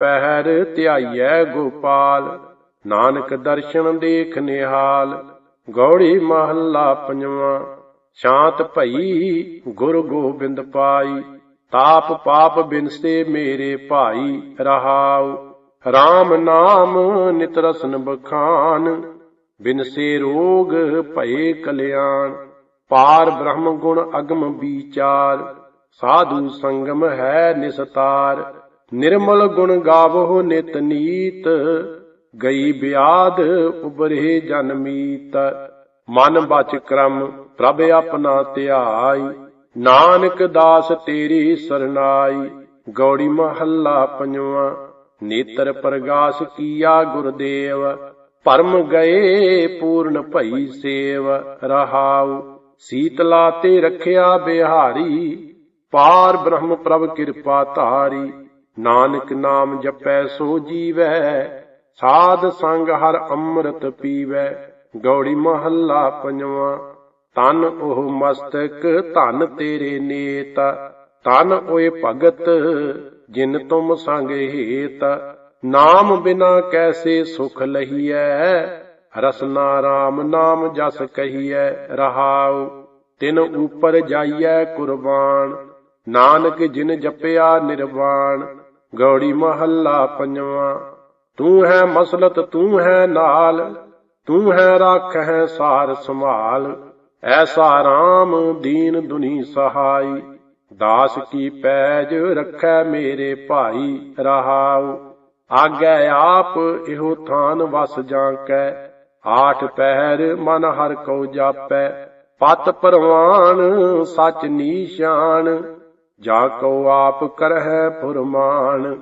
ਪਹਿਰ ਧਿਆਈਐ ਗੋਪਾਲ, ਨਾਨਕ ਦਰਸ਼ਨ ਦੇਖ ਨਿਹਾਲ, ਗੌੜੀ ਮਹੱਲਾ ਪੰਜਵਾਂ, ਸ਼ਾਂਤ ਭਈ ਗੁਰ ਗੋਬਿੰਦ ਪਾਈ, ਤਾਪ ਪਾਪ ਬਿਨਸੇ ਮੇਰੇ ਭਾਈ ਰਹਾਉ RAM ਨਾਮ ਨਿਤ ਰਸਨ ਬਖਾਨ, ਬਿਨਸੇ ਰੋਗ ਭਏ ਕਲਿਆਣ, ਪਾਰ ਬ੍ਰਹਮ ਗੁਣ ਅਗਮ ਵਿਚਾਰ, ਸਾਧੂ ਸੰਗਮ ਹੈ ਨਿਸਤਾਰ ਨਿਰਮਲ ਗੁਣ ਗਾਵੋ ਨਿਤ ਨੀਤ, ਗਈ ਬਿਆਦ ਉਬਰੇ ਜਨਮੀਤ ਮਨ ਬਚ ਕਰਮ ਪ੍ਰਭ ਆਪਣਾ ਧਿਆਈ, ਨਾਨਕ ਦਾਸ ਤੇਰੀ ਸਰਨਾਈ। ਗੌੜੀ ਮਹੱਲਾ ਪੰਜਵਾਂ, ਨੇਤਰ ਪ੍ਰਗਾਸ ਕੀਆ ਗੁਰਦੇਵ। ਭਰਮ ਗਏ ਪੂਰਨ ਭਈ ਸੇਵ, ਰਹਾਉ। ਸੀਤਲਾ ਤੇ ਰਖਿਆ ਬਿਹਾਰੀ, ਪਾਰ ਬ੍ਰਹਮ ਪ੍ਰਭ ਕਿਰਪਾ ਧਾਰੀ। ਨਾਨਕ ਨਾਮ ਜਪੈ ਸੋ ਜੀਵੈ, ਸਾਧ ਸੰਗ ਹਰ ਅੰਮ੍ਰਿਤ ਪੀਵੈ। ਗੌੜੀ ਮਹੱਲਾ ਪੰਜਵਾਂ, ਤਨ ਉਹ ਮਸਤਕ, ਧਨ ਤੇਰੇ ਨੇਤ। ਤਨ ਓਏ ਭਗਤ, ਜਿਨ ਤੁਮ ਸੰਗ ਹੇਤ। ਨਾਮ ਬਿਨਾ ਕੈਸੇ ਸੁਖ ਲਹੀਐ? ਰਸਨਾ RAM ਨਾਮ ਜਸ ਕਹੀਐ, ਰਹਾਉ। ਤਿਨ ਉਪਰ ਜਾਈਐ ਕੁਰਬਾਨ। ਨਾਨਕ ਜਿਨ ਜਪਿਆ ਨਿਰਵਾਣ। ਗੌੜੀ ਮਹੱਲਾ ਪੰਜਵਾਂ। ਤੂੰ ਹੈ ਮਸਲਤ, ਤੂੰ ਹੈ ਨਾਲ, ਤੂੰ ਹੈ ਰੱਖ ਹੈ ਸਾਰ ਸੰਭਾਲ। ਐਸਾ RAM ਦੀਨ ਦੁਨੀ ਸਹਾਈ, ਦਾਸ ਕੀ ਪੈਜ ਰੱਖੈ ਮੇਰੇ ਭਾਈ ਰਹਾਉ। ਆਗੈ ਆਪ ਇਹੋ ਥਾਨ ਵਸ ਜਾਂ ਕੈ ਆਠ ਪਹਿਰ ਮਨ ਹਰ ਕੋ ਜਾਪੈ। ਪਤ ਪਰਵਾਨ ਸਚ ਨੀਸ਼ਾਨ ਜਾ ਕਉ ਆਪ ਕਰਹਿ ਫੁਰਮਾਨ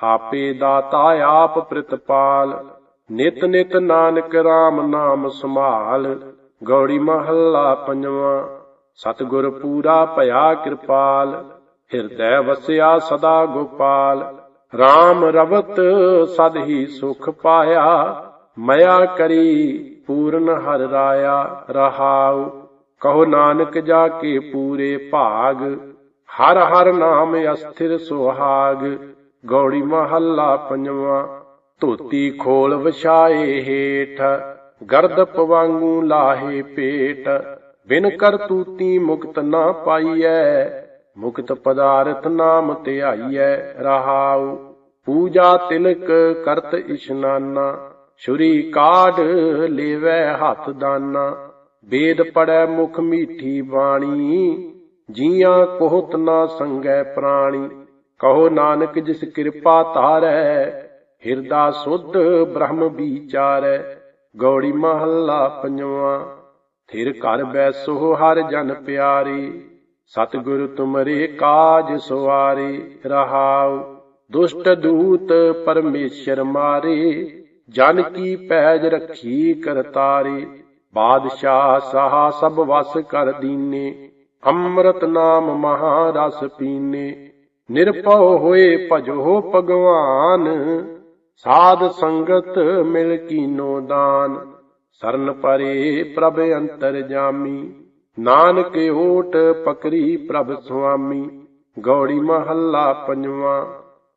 ਆਪੇ ਦਾਤਾ ਆਪ ਪ੍ਰਿਤਪਾਲ, ਨਿਤ ਨਿਤ ਨਾਨਕ RAM ਨਾਮ ਸੰਭਾਲ, ਗੌੜੀ ਮਹੱਲਾ ਪੰਜਵਾਂ, ਸਤਿਗੁਰ ਪੂਰਾ ਭਇਆ ਕਿਰਪਾਲ, ਹਿਰਦੈ ਵਸਿਆ ਸਦਾ ਗੋਪਾਲ RAM ਰਵਤ ਸਦ ਹੀ ਸੁਖ ਪਾਇਆ, ਮਇਆ ਕਰੀ ਪੂਰਨ ਹਰ ਰਾਇਆ ਰਹਾਉ, ਕਹੋ ਨਾਨਕ ਜਾ ਕੇ ਪੂਰੇ ਭਾਗ ਹਰ ਹਰ ਨਾਮ ਅਸਥਿਰ ਸੁਹਾਗ, ਗੌੜੀ ਮਹੱਲਾ ਪੰਜਵਾਂ, ਧੋਤੀ ਖੋਲ ਵਿਛਾਏ ਹੇਠ, ਗਰਦ ਪਵਾਂਗੂ ਲਾਹੇ ਪੇਟ, ਬਿਨ ਕਰਤੂਤੀ ਮੁਕਤ ਨਾ ਪਾਈਐ, ਮੁਕਤ ਪਦਾਰਥ ਨਾਮ ਧਿਆਈਐ ਰਹਾਉ, ਪੂਜਾ ਤਿਲਕ ਕਰਤ ਇਸ਼ਨਾਨਾ, ਛੁਰੀ ਕਾਢ ਲੇਵੈ ਹੱਥ ਦਾਨਾ ਵੇਦ ਪੜੈ ਮੁਖ ਮੀਠੀ ਬਾਣੀ ਜੀਆਂ ਕੋਹਤ ਨਾ ਸੰਗੈ ਪ੍ਰਾਣੀ, ਕਹੋ ਨਾਨਕ ਜਿਸ ਕਿਰਪਾ ਧਾਰੈ, ਹਿਰਦਾ ਸੁਧ ਬ੍ਰਹਮ ਵਿਚਾਰੈ, ਗੌੜੀ ਮਹੱਲਾ ਪੰਜਵਾਂ, ਥਿਰ ਘਰ ਬੈਸੋ ਹਰ ਜਨ ਪਿਆਰੀ, ਸਤਿਗੁਰ ਤੁਮਰੇ ਕਾਜ ਸਵਾਰੀ ਰਹਾਉ, ਦੁਸ਼ਟ ਦੂਤ ਪਰਮੇਸ਼ਰ ਮਾਰੇ, ਜਨ ਕੀ ਪੈਜ ਰੱਖੀ ਕਰਤਾਰੇ, ਬਾਦਸ਼ਾਹ ਸਾਹਾ ਸਭ ਵਸ ਕਰ ਦੀਨੇ ਅੰਮ੍ਰਿਤ ਨਾਮ ਮਹਾਰਸ ਪੀਨੇ, ਨਿਰਭਉ ਹੋਏ ਭਜੋ ਭਗਵਾਨ, ਸਾਧ ਸੰਗਤ ਮਿਲ ਕੀਨੋ ਦਾਨ, ਸਰਨ ਪਰੇ ਪ੍ਰਭ ਅੰਤਰ ਜਾਮੀ, ਨਾਨਕ ਓਟ ਪਕਰੀ ਪ੍ਰਭ ਸੁਆਮੀ, ਗੌੜੀ ਮਹੱਲਾ ਪੰਜਵਾਂ,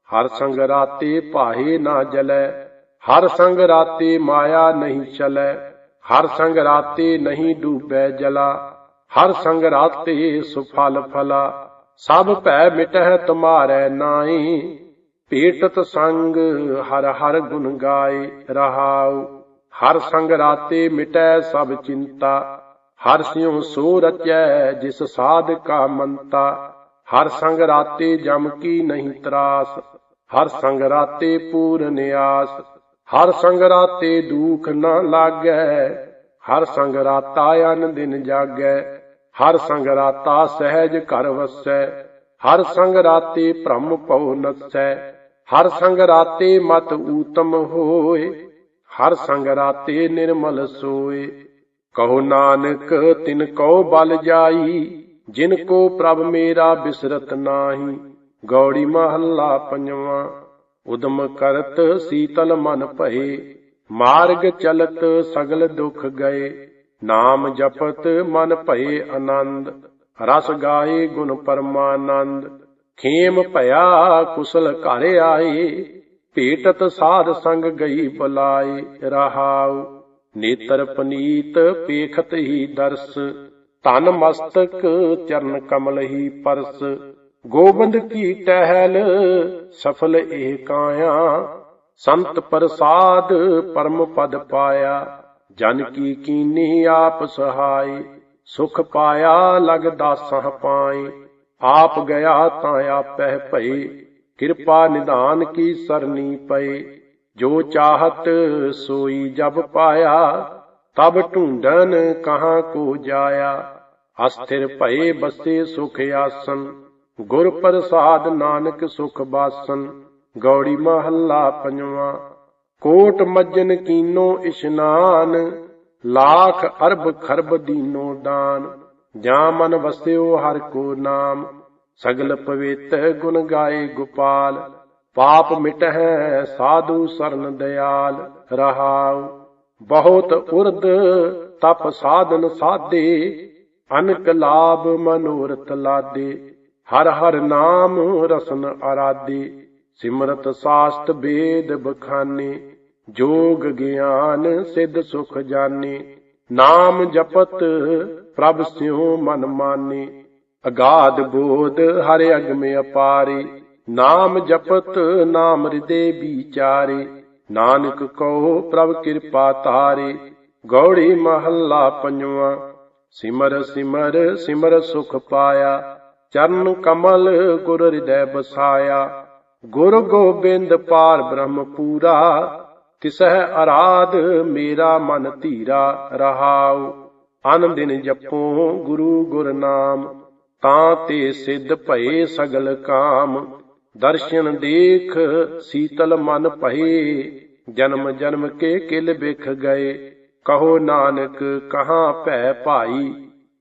ਹਰ ਸੰਗ ਰਾਤੇ ਭਾਏ ਨਾ ਜਲੈ, ਹਰ ਸੰਗ ਰਾਤੇ ਮਾਇਆ ਨਹੀਂ ਚਲੈ, ਹਰ ਸੰਗ ਰਾਤੇ ਨਹੀਂ ਡੂਬੈ ਜਲਾ ਹਰ ਸੰਗ ਰਾਤੇ ਸੁਫਲ ਫਲਾ, ਸਭ ਭੈ ਮਿਟਹਿ ਤੁਮਾਰੈ ਨਾਹੀ। ਪੀਟਤ ਸੰਗ ਹਰ ਹਰ ਗੁਣ ਗਾਏ ਰਹਾਉ, ਹਰ ਸੰਗ ਰਾਤੇ ਮਿਟੈ ਸਭ ਚਿੰਤਾ। ਹਰ ਸਿਉ ਸੋ ਰਚੈ ਜਿਸ ਸਾਧ ਕਾ ਮੰਤਾ, ਹਰ ਸੰਗ ਰਾਤੇ ਜਮ ਕੀ ਨਹੀਂ ਤਰਾਸ। ਹਰ ਸੰਗ ਰਾਤੇ ਪੂਰਨ ਆਸ ਹਰ ਸੰਗ ਰਾਤੇ ਦੁਖ ਨਾ ਲਾਗੈ ਹਰ ਸੰਗ ਰਾਤਾ ਅਨ ਦਿਨ ਜਾਗੈ, ਹਰ ਸੰਗ ਰਾਤਾ ਸਹਿਜ ਘਰ ਵਸੈ, ਹਰ ਸੰਗ ਰਾਤੇ ਭ੍ਰਮ ਪਉ ਨਸੈ, ਹਰ ਸੰਗ ਰਾਤੇ ਮਤ ਊਤਮ ਹੋਏ, ਹਰ ਸੰਗ ਰਾਤੇ ਨਿਰਮਲ ਸੋਏ। ਕਹੋ ਨਾਨਕ, ਤਿਨ ਕਉ ਬਲ ਜਾਈ, ਜਿਨ ਕੋ ਪ੍ਰਭ ਮੇਰਾ ਬਿਸਰਤ ਨਾਹੀ, ਗੌੜੀ ਮਹੱਲਾ ਪੰਜਵਾਂ, ਉਦਮ ਕਰਤ ਸੀਤਲ ਮਨ ਭਏ। ਮਾਰਗ ਚਲਤ ਸਗਲ ਦੁਖ ਗਏ, ਨਾਮ ਜਪਤ ਮਨ ਭਏ ਆਨੰਦ, ਰਸ ਗਾਏ ਗੁਣ ਪਰਮਾਨੰਦ, ਖੇਮ ਭਇਆ ਕੁਸਲ ਘਰ ਆਏ, ਭੇਟਤ ਸਾਧ ਸੰਗ ਗਈ ਬੁਲਾਏ ਰਹਾਉ, ਨੇਤਰ ਪਨੀਤ ਪੇਖਤ ਹੀ ਦਰਸ ਤਨ ਮਸਤਕ ਚਰਨ ਕਮਲ ਹੀ ਪਰਸ, ਗੋਬਿੰਦ ਕੀ ਟਹਿਲ ਸਫਲ ਇਹ ਕਾਇਆ ਸੰਤ ਪ੍ਰਸਾਦ ਪਰਮ ਪਦ ਪਾਇਆ, ਜਨ ਕੀ ਕੀਨੀ ਆਪ ਸਹਾਈ ਸੁਖ ਪਾਇਆ ਲਗ ਦਾਸਾਂ ਪਾਏ, ਆਪ ਗਿਆ ਤਾਂ ਆਪਹਿ ਭਈ ਕਿਰਪਾ ਨਿਧਾਨ ਕੀ ਸਰਨੀ ਪਏ, ਜੋ ਚਾਹਤ ਸੋਈ ਜਬ ਪਾਇਆ, ਤਬ ਢੂੰਡਨ ਕਹਾਂ ਕੋ ਜਾਇਆ, ਅਸਥਿਰ ਭਏ ਬਸੇ ਸੁਖ ਆਸਨ, ਗੁਰ ਪ੍ਰਸਾਦ ਨਾਨਕ ਸੁਖ ਬਾਸਨ ਗੌੜੀ ਮਹੱਲਾ ਪੰਜਵਾਂ। ਕੋਟ ਮੱਜਨ ਕੀਨੋ ਇਸ਼ਨਾਨ, ਲੱਖ ਅਰਬ ਖਰਬ ਦੀਨੋ ਦਾਨ। ਜਾਂ ਮਨ ਵਸਿਓ ਹਰ ਕੋ ਨਾਮ, ਸਗਲ ਪਵਿੱਤ ਗੁਣ ਗਾਏ ਗੋਪਾਲ। ਪਾਪ ਮਿਟਹਿ ਸਾਧੂ ਸਰਨ ਦਿਆਲ, ਰਹਾਉ। ਬਹੁਤ ਉਰਦ ਤਪ ਸਾਧਨ ਸਾਧੇ, ਅਨਕ ਲਾਭ ਮਨੋਰਥ ਲਾਦੇ। ਹਰ ਹਰ ਨਾਮ ਰਸਨ ਅਰਾਦੇ। ਸਿਮਰਤ ਸਾਸਤ ਬੇਦ ਬਖਾਨੇ, ਜੋਗ ਗਿਆਨ ਸਿੱਧ ਸੁਖ ਜਾਣੇ। ਨਾਮ ਜਪਤ ਪ੍ਰਭ ਸਿਉ ਮਨ ਮਾਨੇ, ਅਗਾਧ ਬੋਧ ਹਰਿ ਅਗਮੇ ਅਪਾਰੇ। ਨਾਮ ਜਪਤ ਨਾਮ ਹਿਰਦੇ ਵਿਚਾਰੇ, ਨਾਨਕ ਕਹੋ ਪ੍ਰਭ ਕਿਰਪਾ ਤਾਰੇ ਗੌੜੀ ਮਹੱਲਾ ਪੰਜਵਾਂ, ਸਿਮਰ ਸਿਮਰ ਸਿਮਰ ਸੁਖ ਪਾਇਆ, ਚਰਨ ਕਮਲ ਗੁਰ ਹਿਰਦੈ ਬਸਾਇਆ। ਗੁਰ ਗੋਬਿੰਦ ਪਾਰ ਬ੍ਰਹਮ ਪੂਰਾ, ਤਿਸਹਿ ਅਰਾਧ ਮੇਰਾ ਮਨ ਧੀਰਾ ਰਹਾਉ। ਅਨ ਦਿਨ ਜਪੋ ਗੁਰੂ ਗੁਰ ਨਾਮ ਤਾਂ ਤੇ ਸਿੱਧ ਭਏ ਸਗਲ ਕਾਮ। ਦਰਸ਼ਨ ਦੇਖ ਸੀਤਲ ਮਨ ਭਏ, ਜਨਮ ਜਨਮ ਕੇ ਕਿਲ ਬਿਖ ਗਏ। ਕਹੋ ਨਾਨਕ, ਕਹਾ ਭੈ ਭਾਈ,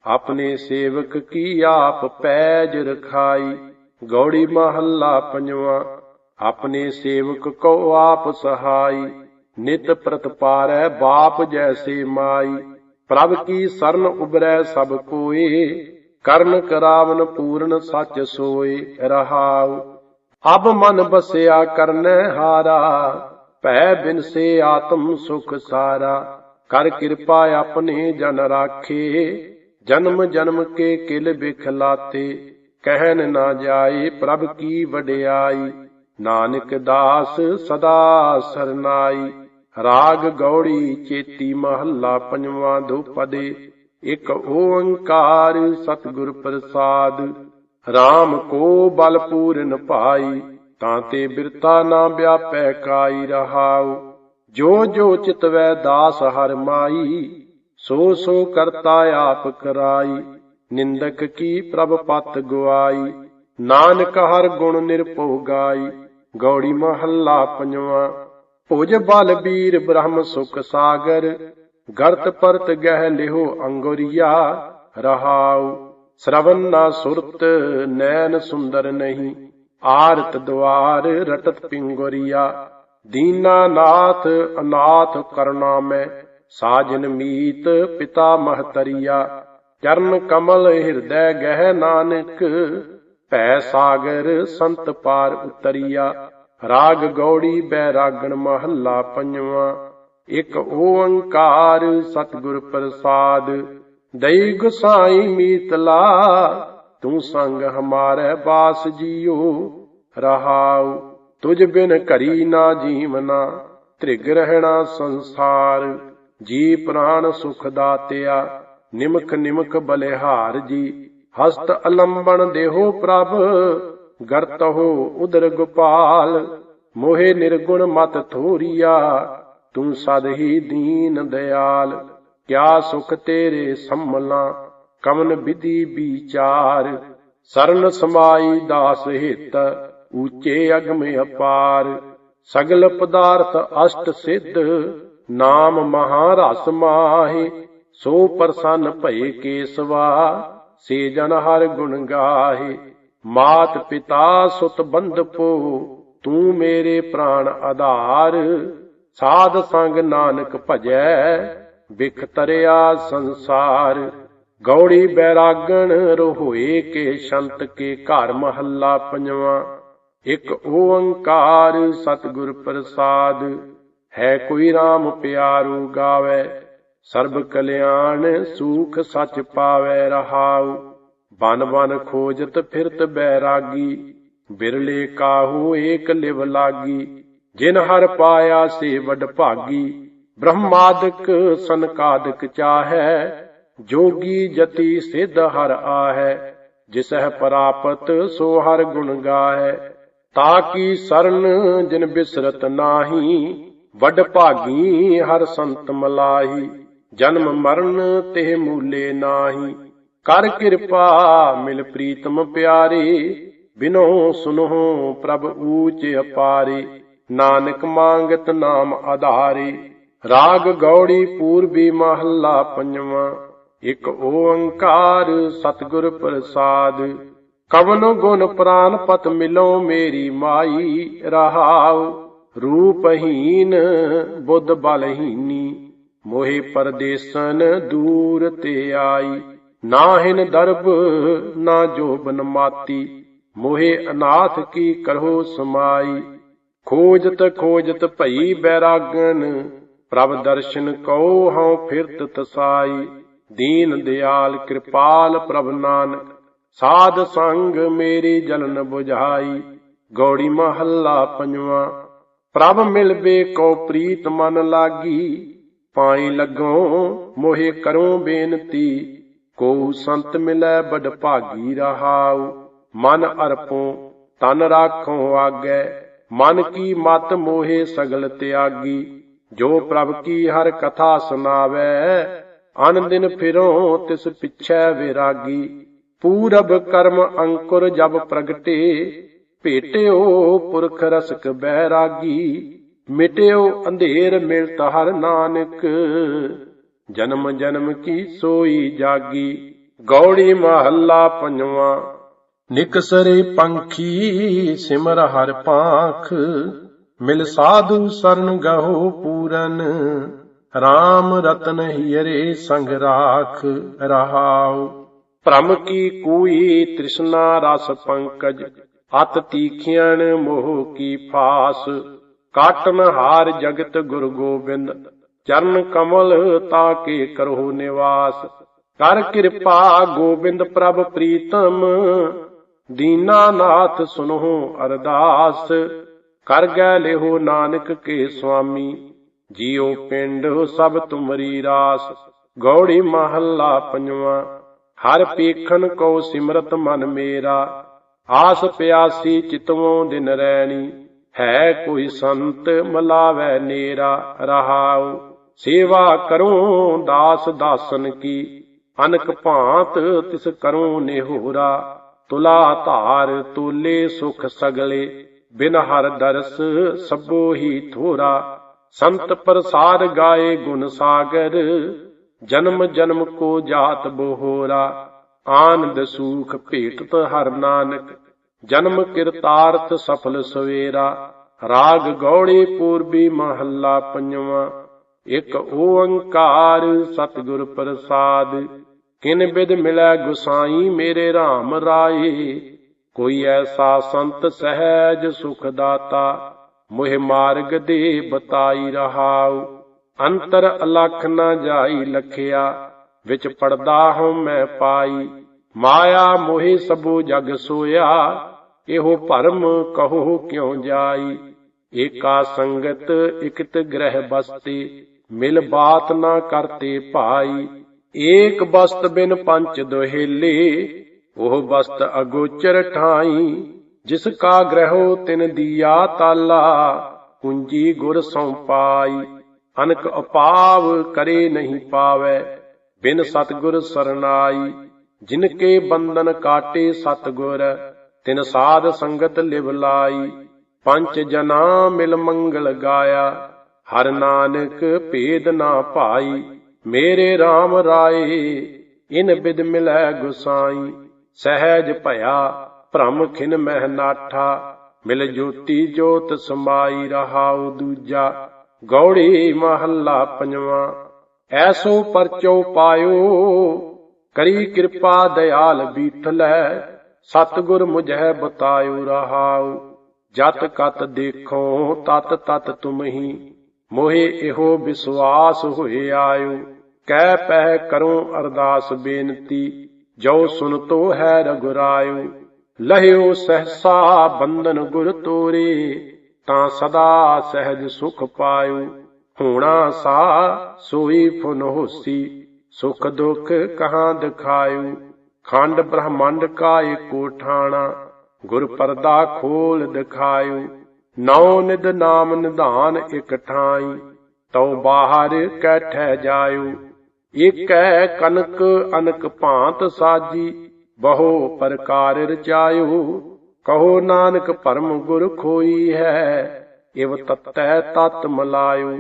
ਆਪਣੇ ਸੇਵਕ ਕੀ ਆਪ ਪੈਜ ਰਖਾਈ। ਗੌੜੀ ਮਹੱਲਾ ਪੰਜਵਾਂ, ਆਪਣੇ ਸੇਵਕ ਕੋ ਆਪ ਸਹਾਈ, ਨਿਤ ਪ੍ਰਤਪਾਰੈ ਬਾਪ ਜੈਸੇ ਮਾਈ, ਪ੍ਰਭ ਕੀ ਸਰਨ ਉਬਰੈ ਸਭ ਕੋਏ ਕਰਨ ਕਰਾਵਨ ਪੂਰਨ ਸੱਚ ਸੋਏ ਰਹਾਉ। ਅਬ ਮਨ ਬਸਿਆ ਕਰਨੈ ਹਾਰਾ, ਭੈ ਬਿਨਸੇ ਆਤਮ ਸੁਖ ਸਾਰਾ, ਕਰ ਕਿਰਪਾ ਆਪਣੇ ਜਨ ਰਾਖੇ, ਜਨਮ ਜਨਮ ਕੇ ਕਿਲ ਬਿਖਲਾਤੇ। ਕਹਿਨ ਨਾ ਜਾਏ ਪ੍ਰਭ ਕੀ ਵਡਿਆਈ? ਨਾਨਕ ਦਾਸ ਸਦਾ ਸਰਨਾਈ। ਰਾਗ ਗੌੜੀ ਚੇਤੀ ਮਹੱਲਾ ਪੰਜਵਾਂ ਦੁਪਦੇ ਇਕ ਓੰਕਾਰ ਸਤਿਗੁਰ ਪ੍ਰਸਾਦ। RAM ਕੋ ਬਲ ਪੂਰਨ ਭਾਈ, ਤਾਂ ਤੇ ਬਿਰਤਾ ਨਾ ਵਿਆਪੈ ਕਾਈ ਰਹਾਉ। ਜੋ ਜੋ ਚਿਤਵੈ ਦਾਸ ਹਰ ਮਾਈ, ਸੋ ਸੋ ਕਰਤਾ ਆਪ ਕਰਾਈ। ਨਿੰਦਕ ਕੀ ਪ੍ਰਭ ਪਤ ਗਵਾਈ ਨਾਨਕ ਹਰ ਗੁਣ ਨਿਰਭਉ ਗਾਈ। ਗੌੜੀ ਮਹੱਲਾ ਪੰਜਵਾਂ। ਭੁਜ ਬਲ ਬੀਰ ਬ੍ਰਹਮ ਸੁਖ ਸਾਗਰ। ਗਰਤ ਪਰਤ ਗਹਿ ਲਿਹੋ ਅੰਗੁਰੀਆ ਰਹਾਉ। ਸ਼ਰਵਨ ਨਾ ਸੁਰਤ ਨੈਣ ਸੁੰਦਰ ਨਹੀਂ। ਆਰਤ ਦਵਾਰ ਰਟਤ ਪਿੰਗੁਰੀਆ। ਦੀਨਾ ਨਾਥ ਅਨਾਥ ਕਰਨਾ ਮੈਂ। ਸਾਜਨ ਮੀਤ ਪਿਤਾ ਮਹਤਰੀਆ। ਚਰਨ ਕਮਲ ਹਿਰਦੈ ਗਹਿ ਨਾਨਕ, ਭੈ ਸਾਗਰ ਸੰਤ ਪਾਰ ਉਤਰੀਆ, ਰਾਗ ਗੌੜੀ ਬੈਰਾਗਣ ਮਹੱਲਾ ਪੰਜਵਾਂ। ਇਕ ਓੰਕਾਰ ਸਤਿਗੁਰ ਪ੍ਰਸਾਦ, ਦਈ ਗੁਸਾਈ ਮੀਤਲਾ, ਤੂੰ ਸੰਗ ਹਮਾਰੇ ਬਾਸ ਜੀਓ, ਰਹਾਉ ਤੁਝ ਬਿਨ ਘਰੀ ਨਾ ਜੀਵਨਾ, ਤ੍ਰਿਗ ਰਹਿਣਾ ਸੰਸਾਰ, ਜੀ ਪ੍ਰਾਣ ਸੁਖ ਦਾਤਿਆ। ਨਿਮਕ ਨਿਮਕ ਬਲਿਹਾਰ ਜੀ, ਹਸਤ ਅਲੰਬਣ ਦੇਹੋ ਪ੍ਰਭ, ਗਰਤਹੁ ਉਦਰ ਗੋਪਾਲ, ਮੋਹਿ ਨਿਰਗੁਣ ਮਤ ਥੋਰੀਆ ਤੂੰ ਸਦ ਹੀ ਦੀਨ ਦਿਆਲ, ਕਿਆ ਸੁਖ ਤੇਰੇ ਸੰਮਲਾ ਕਮਨ ਵਿਧੀ ਵਿਚਾਰ, ਸਰਨ ਸਮਾਈ ਦਾਸ ਹਿਤ, ਊਚੇ ਅਗਮ ਅਪਾਰ, ਸਗਲ ਪਦਾਰਥ ਅਸ਼ਟ ਸਿੱਧ, ਨਾਮ ਮਹਾਰਸ ਮਾਹੇ ਸੋ ਪ੍ਰਸੰਨ ਭਏ ਕੇਸਵਾ ਸੇ ਜਨ ਹਰ ਗੁਣ ਗਾਹੇ। ਮਾਤ ਪਿਤਾ ਸੁਤ ਬੰਧਪੋ ਤੂੰ ਮੇਰੇ ਪ੍ਰਾਣ ਆਧਾਰ। ਸਾਧ ਸੰਗ ਨਾਨਕ ਭਜੈ ਬਿਖ ਤਰਿਆ ਸੰਸਾਰ। ਗੌੜੀ ਬੈਰਾਗਣ ਰੋਏ ਕੇ ਸ਼ੰਤ ਕੇ ਘਰ ਮਹੱਲਾ ਪੰਜਵਾਂ। ਇਕ ਓੰਕਾਰ ਸਤਿਗੁਰ ਪ੍ਰਸਾਦ, ਹੈ ਕੋਈ RAM ਪਿਆਰੂ ਗਾਵੇ। ਸਰਬ ਕਲਿਆਣ ਸੂਖ ਸਚ ਪਾਵੇ ਰਹਾਉ, ਬਨ ਬਨ ਖੋਜਤ ਫਿਰਤ ਬੈਰਾਗੀ, ਬਿਰਲੇ ਕਾਹੂ ਏਕ ਲਿਵ ਲਾਗੀ, ਜਿਨ ਹਰ ਪਾਇਆ ਸੇ ਵਡ ਭਾਗੀ, ਬ੍ਰਹਮਾਦਿਕ ਸੰਕਾਦਿਕ ਚਾਹੈ, ਜੋਗੀ ਜਤੀ ਸਿਧ ਹਰ ਆਹੈ ਜਿਸਹਿ ਪ੍ਰਾਪਤ ਸੋ ਹਰ ਗੁਣ ਗਾਹੈ, ਤਾ ਕੀ ਸਰਨ ਜਿਨ ਬਿਸਰਤ ਨਾਹੀ, ਵਡ ਭਾਗੀ ਹਰ ਸੰਤ ਮਲਾਹੀ ਜਨਮ ਮਰਨ ਤੇ ਮੂਲੇ ਨਾਹੀ। ਕਰ ਕਿਰਪਾ ਮਿਲ ਪ੍ਰੀਤਮ ਪਿਆਰੇ, ਬਿਨੋ ਸੁਨੋ ਪ੍ਰਭ ਊਚ ਅਪਾਰੇ। ਨਾਨਕ ਮੰਗਤ ਨਾਮ ਆਧਾਰੇ। ਰਾਗ ਗੌੜੀ ਪੂਰਬੀ ਮਹੱਲਾ ਪੰਜਵਾਂ। ਇੱਕ ਓੰਕਾਰ ਸਤਿਗੁਰ ਪ੍ਰਸਾਦ। ਕਵਨ ਗੁਣ ਪ੍ਰਾਨ ਪਤ ਮਿਲੋ ਮੇਰੀ ਮਾਈ ਰਹਾਉ। ਰੂਪਹੀਨ ਬੁੱਧ ਬਲਹੀਨੀ। ਮੋਹਿ ਪਰਦੇਸਨ ਦੂਰ ਤੇ ਆਈ। ਨਾਹਿਨ ਦਰਬ ਨਾ ਜੋਬਨ ਮਾਤੀ। ਮੋਹਿ ਅਨਾਥ ਕੀ ਕਰੋ ਸਮਾਈ। ਖੋਜਤ ਖੋਜਤ ਭਈ ਬੈਰਾਗਨ। ਪ੍ਰਭ ਦਰਸ਼ਨ ਕਉ ਹਉ ਫਿਰਤ ਤਸਾਈ। ਦੀਨ ਦਿਆਲ ਕਿਰਪਾਲ ਪ੍ਰਭ ਨਾਨਕ। ਸਾਧ ਸੰਗ ਮੇਰੀ ਜਲਨ 부ਝਾਈ ਗੌੜੀ ਮਹੱਲਾ ਪੰਜਵਾਂ। ਪ੍ਰਭ ਮਿਲਬੇ ਕੋ ਪ੍ਰੀਤ ਮਨ ਲਾਗੀ। ਪਾਈ ਲੱਗੋ, ਮੋਹਿ ਕਰੋ ਬੇਨਤੀ ਕੋ ਸੰਤ ਮਿਲੈ ਬੜ ਭਾਗੀ ਰਹਾਉ। ਮਨ ਅਰਪੋ, ਤਨ ਰਾਖੋ ਆਗੇ, ਮਨ ਕੀ ਮਤ ਮੋਹੇ ਸਗਲ ਤਿਆਗੀ। ਜੋ ਪ੍ਰਭ ਕੀ ਹਰ ਕਥਾ ਸੁਨਾਵੇ ਅਨ ਦਿਨ ਫਿਰੋ ਤਿਸ ਪਿਛੈ ਵਿਰਾਗੀ। ਪੂਰਬ ਕਰਮ ਅੰਕੁਰ ਜਬ ਪ੍ਰਗਟੇ, ਭੇਟਿਓ ਪੁਰਖ ਰਸਕ ਬੈਰਾਗੀ ਮਿਟਿਓ ਅੰਧੇਰ ਮਿਲਤ ਹਰ ਨਾਨਕ। ਜਨਮ ਜਨਮ ਕੀ ਸੋਈ ਜਾਗੀ, ਗੌੜੀ ਮਹੱਲਾ ਪੰਜਵਾਂ। ਨਿਕਸਰੇ ਪੰਖੀ ਸਿਮਰ ਹਰ ਪਾਖ, ਮਿਲ ਸਾਧੂ ਸਰਨ ਗਹੋ ਪੂਰਨ। RAM ਰਤਨ ਹਿਰੇ ਸੰਗ ਰਾਖ ਰਹਾਉ। ਭ੍ਰਮ ਕੀ ਕੂਈ ਤ੍ਰਿਸ਼ਨਾ ਰਸ ਪੰਕਜ, ਅਤ ਤੀਖਿਆਨ ਮੋਹ ਕੀ ਫਾਸ। ਕਾਟਨ ਹਾਰ ਜਗਤ ਗੁਰ ਗੋਬਿੰਦ, ਚਰਨ ਕਮਲ ਤਾ ਕੇ ਕਰੋ ਨਿਵਾਸ। ਕਰ ਕਿਰਪਾ ਗੋਬਿੰਦ ਪ੍ਰਭ ਪ੍ਰੀਤਮ ਦੀਨਾਨਾਥ ਸੁਨੋ ਅਰਦਾਸ। ਕਰ ਗੈ ਲਿਹੋ ਨਾਨਕ ਕੇ ਸੁਆਮੀ, ਜੀਉ ਪਿੰਡ ਸਭ ਤੁਮਰੀ ਰਾਸ। ਗੌੜੀ ਮਹੱਲਾ ਪੰਜਵਾਂ, ਹਰ ਪੀਖਨ ਕੋ ਸਿਮਰਤ ਮਨ ਮੇਰਾ। ਆਸ ਪਿਆਸੀ ਚਿਤਵੋਂ ਦਿਨ ਰੈਣੀ। ਹੈ ਕੋਈ ਸੰਤ ਮਲਾਵੈ ਨੇਰਾ ਰਹਾਉ। ਸੇਵਾ ਕਰੋ ਦਾਸ ਦਾਸਨ ਕੀ, ਅਨਕ ਭਾਂਤ ਤਿਸ ਕਰੂੰ ਨਿਹੋਰਾ। ਤੁਲਾ ਧਾਰ ਤੋਲੇ ਸੁਖ ਸਗਲੇ, ਬਿਨ ਹਰ ਦਰਸ ਸਭੋ ਹੀ ਥੋਰਾ। ਸੰਤ ਪ੍ਰਸਾਦ ਗਾਏ ਗੁਣ ਸਾਗਰ, ਜਨਮ ਜਨਮ ਕੋ ਜਾਤ ਬੋਹਰਾ। ਆਨੰਦ ਸੂਖ ਭੇਟਤ ਹਰ ਨਾਨਕ ਜਨਮ ਕਿਰਤਾਰਥ ਸਫਲ ਸਵੇਰਾ, ਰਾਗ ਗੌੜੀ ਪੂਰਬੀ ਮਹੱਲਾ ਪੰਜਵਾਂ, ਇੱਕ ਓੰਕਾਰ ਸਤਿਗੁਰ ਪ੍ਰਸਾਦ, ਕਿਨ ਬਿਦ ਮਿਲੈ ਗੁਸਾਈ ਮੇਰੇ RAM ਰਾਏ, ਕੋਈ ਐਸਾ ਸੰਤ ਸਹਿਜ ਸੁਖ ਦਾਤਾ ਮੋਹਿ ਮਾਰਗ ਦੇ ਬਤਾਈ ਰਹਾਉ, ਅੰਤਰ ਅਲਖ ਨਾ ਜਾਈ ਲਖਿਆ, ਵਿੱਚ ਪੜਦਾ ਹਉ ਮੈਂ ਪਾਈ, ਮਾਇਆ ਮੋਹਿ ਸਭੋ ਜਗ ਸੋਇਆ ਇਹੋ ਭਰਮ ਕਹੋ ਕਿਉ ਜਾਈ? ਏਕਾ ਸੰਗਤ ਇਕਤ ਗ੍ਰਹਿ ਬਸਤੇ, ਮਿਲ ਬਾਤ ਨਾ ਕਰਤੇ ਭਾਈ। ਏਕ ਬਸਤ ਬਿਨ ਪੰਚ ਦੋਹੇਲੇ, ਉਹ ਬਸਤ ਅਗੋਚਰ ਠਾਈ। ਜਿਸ ਕਾ ਗ੍ਰਹਿਓ ਤਿਨ ਦੀਆ ਤਾਲਾ ਕੁੰਜੀ ਗੁਰ ਸੌ ਪਾਈ। ਅਨਕ ਅਪਾਵ ਕਰੇ ਨਹੀਂ ਪਾਵੇ, ਬਿਨ ਸਤਗੁਰ ਸਰਨਾਈ। ਜਿਨ ਕੇ ਬੰਧਨ ਕਾਟੇ ਸਤਗੁਰ ਤਿਨ ਸਾਧ ਸੰਗਤ ਲਿਵ ਲਾਈ, ਪੰਜ ਜਨਾ ਮਿਲ ਮੰਗਲ ਗਾਇਆ। ਹਰ ਨਾਨਕ ਭੇਦ ਨਾ ਭਾਈ, ਮੇਰੇ RAM ਰਾਏ, ਇਨ ਬਿਦ ਮਿਲੈ ਗੁਸਾਈ। ਸਹਿਜ ਭਇਆ, ਭ੍ਰਮ ਖਿਨ ਮਹਿ ਨਾਠਾ, ਮਿਲ ਜੋਤੀ ਜੋਤ ਸਮਾਈ ਰਹਾਉ ਦੂਜਾ। ਗੌੜੀ ਮਹੱਲਾ ਪੰਜਵਾਂ, ਐਸੋ ਪਰਚੋ ਪਾਇਓ, ਕਰੀ ਕਿਰਪਾ ਦਿਆਲ ਬੀਠਲੈ ਸਤਗੁਰ ਮੁਝੈ ਬਤਾਇਓ ਰਹਾਉ, ਜਤ ਕਤ ਦੇਖੋ, ਤਤ ਤਤ ਤੁਮਹੀ, ਮੋਹਿ ਇਹੋ ਵਿਸ਼ਵਾਸ ਹੋਏ ਆਇਓ ਕਹਿ ਪਹਿ ਕਰੋ ਅਰਦਾਸ ਬੇਨਤੀ, ਜੋ ਸੁਨ ਤੋ ਹੈ ਰਗੁਰਾਇਓ ਲਹਿਓ ਸਹਸਾ ਬੰਧਨ ਗੁਰ ਤੋਰੇ, ਤਾਂ ਸਦਾ ਸਹਿਜ ਸੁਖ ਪਾਇਓ ਹੋਣਾ ਸਾ ਸੋਈ ਫੁਨ ਹੋਸੀ, ਸੁਖ ਦੁਖ ਕਹਾਂ ਦਿਖਾਇਓ ਖੰਡ ਬ੍ਰਹਮੰਡ ਕਾ ਏਕੋ ਠਾਣਾ ਗੁਰ ਪਰਦਾ ਖੋਲ ਦਿਖਾਇਓ। ਨੌ ਨਿਦ ਨਾਮ ਨਿਧਾਨ ਇਕ ਤਉ ਬਾਹਰ ਕੈਠੈ ਜਾਇਓ। ਏਕੈ ਕਨਕ ਅਨਕ ਭਾਂਤ ਸਾਜੀ, ਬਹੁ ਪ੍ਰਕਾਰ ਰਚਾਇਓ। ਕਹੋ ਨਾਨਕ ਭਰਮ ਗੁਰ ਖੋਈ ਹੈ, ਇਵ ਤਤੈ ਤਤ ਮਲਾਇਓ।